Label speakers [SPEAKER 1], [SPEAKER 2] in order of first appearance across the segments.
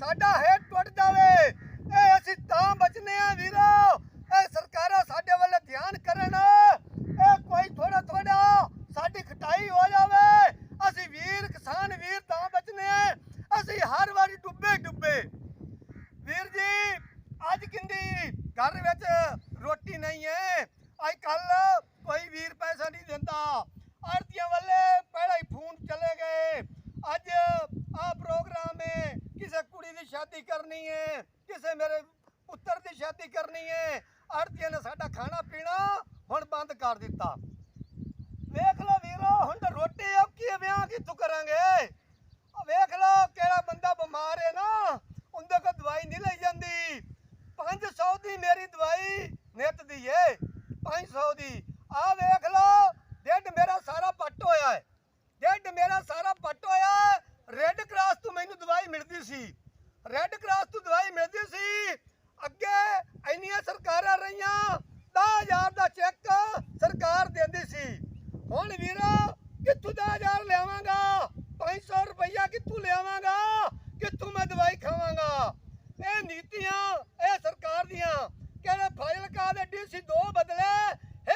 [SPEAKER 1] ਸਾਡਾ ਹੇਠ ਟੁੱਟ ਜਾਵੇ। ਇਹ ਅਸੀਂ ਤਾਂ ਬਚਨੇ ਆ ਵੀਰੋ। ਇਹ ਸਰਕਾਰਾਂ ਸਾਡੇ ਵੱਲ ਧਿਆਨ ਕਰਨ। ਇਹ ਕੋਈ ਥੋੜਾ ਥੋੜਾ ਸਾਡੀ ਖਟਾਈ ਹੋ ਜਾਵੇ। ਅਸੀਂ ਵੀਰ, ਕਿਸਾਨ ਵੀਰ ਤਾਂ ਬਚਨੇ ਆ। ਅਸੀਂ ਹਰ ਵਾਰੀ ਡੁੱਬੇ ਡੁੱਬੇ। ਵੀਰ ਜੀ, ਅੱਜ ਕਿੰਦੀ ਘਰ ਵਿੱਚ ਰੋਟੀ ਨਹੀਂ ਹੈ। ਅੱਜ ਕੱਲ ਕੋਈ ਵੀਰ ਪੈਸਾ ਨਹੀਂ ਦਿੰਦਾ ਆੜਤੀਆਂ ਵੱਲੇ ਪਹਿਲਾਂ ਹੀ ਫੋਨ ਚਲੇ ਗਏ ਅੱਜ ਆ ਪ੍ਰੋਗਰਾਮ ਹੈ ਕਿਸੇ ਕੁੜੀ ਦੀ ਸ਼ਾਦੀ ਕਰਨੀ ਹੈ ਕਿਸੇ ਮੇਰੇ ਪੁੱਤਰ ਦੀ ਸ਼ਾਦੀ ਕਰਨੀ ਹੈ ਆੜਤੀਆਂ ਨੇ ਸਾਡਾ ਖਾਣਾ ਪੀਣਾ ਹੁਣ ਬੰਦ ਕਰ ਦਿੱਤਾ। ਵੇਖ ਲਓ ਵੀਰੋ, ਹੁਣ ਤਾਂ ਰੋਟੀ ਔਖੀ ਵਿਆਹ ਕਿੱਥੋਂ ਕਰਾਂਗੇ? ਵੇਖ ਲਓ ਕਿਹੜਾ ਬੰਦਾ ਬਿਮਾਰ ਹੈ ਨਾ, ਉਹਦੇ ਕੋਲ ਦਵਾਈ ਨਹੀਂ ਲਈ ਜਾਂਦੀ। 500 ਦੀ ਮੇਰੀ ਦਵਾਈ ਨਿਤ ਦੀ ਏ 500 ਦੀ। ਆ ਵੇਖ ਲਓ ਡੱਡ ਮੇਰਾ ਸਾਰਾ ਪੱਟ ਹੋਇਆ ਹੈ ਡੱਡ ਮੇਰਾ ਸਾਰਾ ਪੱਟ ਹੋਇਆ ਹੈ ਰੈੱਡ ਕਰਾਸ ਤੋਂ ਮੈਨੂੰ ਦਵਾਈ ਮਿਲਦੀ ਸੀ। ਰੈੱਡ ਕਰਾਸ ਤੋਂ ਦਵਾਈ ਮਿਲਦੀ ਸੀ। ਅੱਗੇ ਇੰਨੀਆਂ ਸਰਕਾਰਾਂ ਰਹੀਆਂ 10000 ਦਾ ਚੈੱਕ ਸਰਕਾਰ ਦਿੰਦੀ ਸੀ। ਹੁਣ ਵੀਰਾ, ਕਿੱਥੋਂ 10000 ਲਿਆਵਾਂਗਾ? 500 ਰੁਪਈਆ ਕਿੱਥੋਂ ਲਿਆਵਾਂਗਾ? ਕਿੱਥੋਂ ਮੈਂ ਦਵਾਈ ਖਾਵਾਂਗਾ? ਇਹ ਨੀਤੀਆਂ, ਇਹ ਸਰਕਾਰ ਦੀਆਂ, ਕਿਹੜੇ ਫਾਜ਼ਿਲਕਾ ਦੇ ਡੀਸੀ ਦੋ ਬਦਲੇ,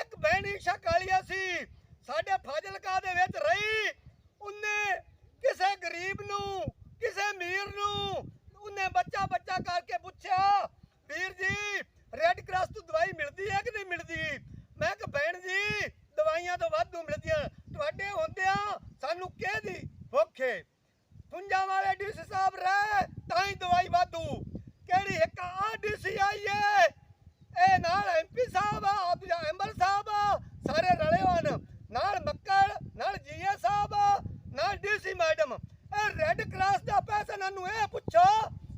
[SPEAKER 1] ਇੱਕ ਬਹਿਣੀ ਸ਼ਕਾਲੀਆ ਸੀ। ਸਾਡੇ ਫਾਜ਼ਿਲਕਾ ਦੇ ਵਿੱਚ ਰਹੀ ਉਹਨੇ ਕਿਸੇ ਗਰੀਬ ਨੂੰ ਕਿਸੇ ਅਮੀਰ ਨੂੰ ਉਹਨੇ ਬੱਚਾ ਬੱਚਾ ਪੁੱਛਿਆ? ਵੀਰ ਜੀ ਰੈੱਡ ਕਰਾਸ ਤੋਂ ਦਵਾਈ ਮਿਲਦੀ ਹੈ ਕਿ ਨਹੀਂ ਮਿਲਦੀ? ਮੈਂ ਕਿਹਾ ਭੈਣ ਜੀ ਦਵਾਈਆਂ ਤੋਂ ਵਾਧੂ ਮਿਲਦੀਆਂ। ਤੁਹਾਡੇ ਹੁੰਦਿਆਂ ਸਾਨੂੰ ਕਿਹਦੀ ਭੁੱਖ? ਪੁੰਜਾਂ ਵਾਲੇ ਡੀਸੀ ਸਾਹਿਬ ਰਹਿ ਤਾਂ ਹੀ ਦਵਾਈ ਵਾਧੂ। ਕਿਹੜੀ ਇੱਕ ਆ ਡੀਸੀ ਆਈ ਏ? ਇਹ ਨਾਲ ਐਮਪੀ ਸਾਹਿਬ ਆ ਦੂਜਾ ਐਮਐਲ ਸਾਹਿਬ ਆ, ਸਾਰੇ ਰਲੇ ਹੋਣ। ਨਾਲ ਮੱਕੜ ਨਾਲ ਜੀਏ ਸਾਹਿਬ ਨਾਲ ਡੀਸੀ ਮੈਡਮ। ਇਹ ਰੈੱਡ ਕਰਾਸ ਦਾ ਪੈਸਾ ਇਹਨਾਂ ਇਹ ਪੁੱਛੋ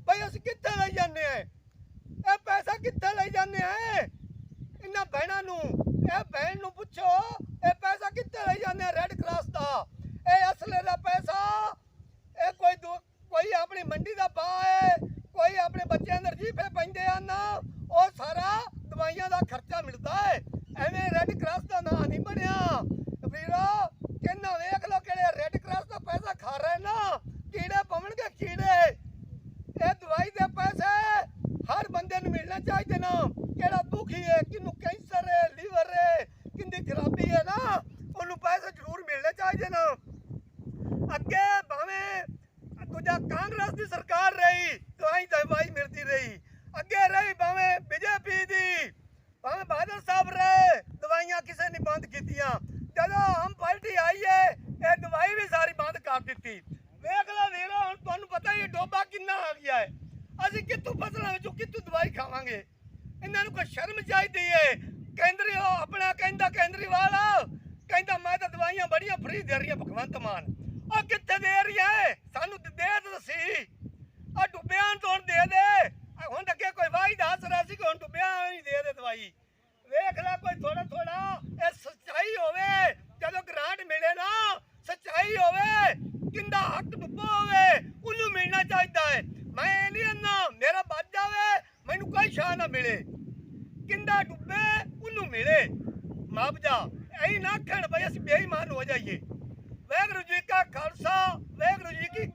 [SPEAKER 1] ਭਈ ਅਸੀਂ ਕਿੱਥੇ ਲਈ ਜਾਂਦੇ ਆ ਇਹ ਪੈਸਾ ਕਿੱਥੇ ਲਈ ਜਾਂਦੇ ਆ ਇਹਨਾਂ ਨੂੰ। ਇਹ ਭੈਣ ਨੂੰ ਪੁੱਛੋ, ਇਹ ਪੈਸਾ ਕਿੱਥੇ ਲਈ ਜਾਂਦੇ ਰੈੱਡ ਕਰਾਸ ਦਾ? ਇਹ ਅਸਲੇ ਦਾ ਪੈਸਾ। ਇਹ ਕੋਈ ਦੂ- ਕੋਈ ਆਪਣੀ ਮੰਡੀ ਦਾ ਬਾਹ ਹੈ। ਕੋਈ ਆਪਣੇ ਬੱਚਿਆਂ ਦੇ ਰਜੀਫੇ ਪੈਂਦੇ ਹਨ। ਉਹ ਸਾਰਾ ਦਵਾਈਆਂ ਦਾ ਖਰਚਾ ਮਿਲਦਾ ਹੈ। ਐਵੇਂ ਰੈੱਡ ਕਰਾਸ ਦਾ ਨਾਂ ਨਹੀਂ ਬਣਿਆ। ਵੀਰੋ ਕਿੰਨਾ ਵੇਖ ਲੋ ਕਿਹੜੇ ਰੈੱਡ ਕਰਾਸ ਦਾ ਪੈਸਾ ਖਾ ਰਹੇ ਨਾ ਕੀੜੇ ਪਵਣਗੇ ਕੀੜੇ ਇਹ ਦਵਾਈ ਦੇ ਪੈਸੇ ਹਰ ਬੰਦੇ ਨੂੰ ਮਿਲਣਾ ਚਾਹੀਦੇ ਨਾ ਕਿਹੜਾ ਦੁਖੀ ਹੈ ਕਿਨੂੰ ਕੈਂਸਰ ਹੈ ਲੀਵਰ ਹੈ ਕਿੰਦੀ ਖਰਾਬੀ ਹੈ ਨਾ ਉਹਨੂੰ ਪੈਸੇ ਜ਼ਰੂਰ ਮਿਲਣੇ ਚਾਹੀਦੇ ਨਾ ਅੱਗੇ ਭਾਵੇਂ ਦੂਜਾ ਕਾਂਗਰਸ ਦੀ ਸਰਕਾਰ ਰਹੀ ਦਵਾਈ ਦਵਾਈ ਮਿਲਦੀ ਰਹੀ। ਅੱਗੇ ਰਹੀ ਭਾਵੇਂ ਬੀਜੇਪੀ ਦੀ, ਭਾਵੇਂ ਬਾਦਲ ਸਾਹਿਬ ਰਹੇ, ਦਵਾਈਆਂ ਕਿਸੇ ਨੇ ਬੰਦ ਕੀਤੀਆਂ। ਜਦੋਂ ਆਮ ਪਾਰਟੀ ਆਈ ਹੈ ਇਹ ਦਵਾਈ ਵੀ ਸਾਰੀ ਬੰਦ ਕਰ ਦਿੱਤੀ। ਵੇਖ ਲਓ ਵੀਰੋ, ਹੁਣ ਤੁਹਾਨੂੰ ਪਤਾ ਹੀ ਡੋਬਾ ਕਿੰਨਾ ਆ ਗਿਆ ਹੈ। ਅਸੀਂ ਕਿੱਥੋਂ ਫਸਲਾਂ ਵਿੱਚੋਂ ਕਿੱਥੋਂ ਦਵਾਈ ਖਾਵਾਂਗੇ? ਇਹਨਾਂ ਨੂੰ ਕੋਈ ਸ਼ਰਮ ਚਾਹੀਦੀ ਹੈ ਕੇਂਦਰੀ ਆਪਣਾ ਕਹਿੰਦਾ ਕੇਂਦਰੀਵਾਲ, ਕਹਿੰਦਾ ਮੈਂ ਤਾਂ ਦਵਾਈਆਂ ਬੜੀਆਂ ਫ੍ਰੀ ਦੇ ਰਹੀ ਹਾਂ, ਭਗਵੰਤ ਮਾਨ। ਉਹ ਕਿੱਥੇ ਦੇ ਰਹੀ ਹੈ ਸਾਨੂੰ ਦੇ ਦੇ ਆ ਡੁੱਬਿਆਂ ਨੂੰ ਦੇ ਦੇ। ਹੁਣ ਅੱਗੇ ਕੋਈ ਵਾਹੀ ਦੱਸ ਰਿਹਾ ਸੀ ਕਿ ਹੁਣ ਡੁੱਬਿਆਂ ਨੂੰ ਦੇ ਦੇ ਦਵਾਈ। ਵੇਖ ਲੈ ਕੋਈ ਥੋੜਾ ਥੋੜਾ ਇਹ ਸੱਚਾਈ ਹੋਵੇ, ਜਦੋਂ ਗ੍ਰਾਂਟ ਮਿਲੇ ਨਾ, ਸੱਚਾਈ ਹੋਵੇ, ਕਿੰਦਾ ਹੱਕ ਡੁੱਬਾ ਹੋਵੇ, ਉਹਨੂੰ ਮਿਲਣਾ ਚਾਹੀਦਾ ਹੈ। ਮੈਂ ਇਹ ਨਹੀਂ ਅੰਨਾ ਮੇਰਾ ਬਚ ਜਾਵੇ, ਮੈਨੂੰ ਕੋਈ ਸ਼ਾਹ ਨਾ ਮਿਲੇ। ਕਿੰਦਾ ਡੁੱਬੇ, ਉਹਨੂੰ ਮਿਲੇ। ਮਾਪਜਾ ਐਂ ਨਾ ਆਖਣ ਬਈ ਅਸੀਂ ਬੇਈਮਾਨ ਹੋ ਜਾਈਏ। ਵਾਹਿਗੁਰੂ ਜੀ ਕਾ ਖਾਲਸਾ ਵਾਹਿਗੁਰੂ ਜੀ ਕੀ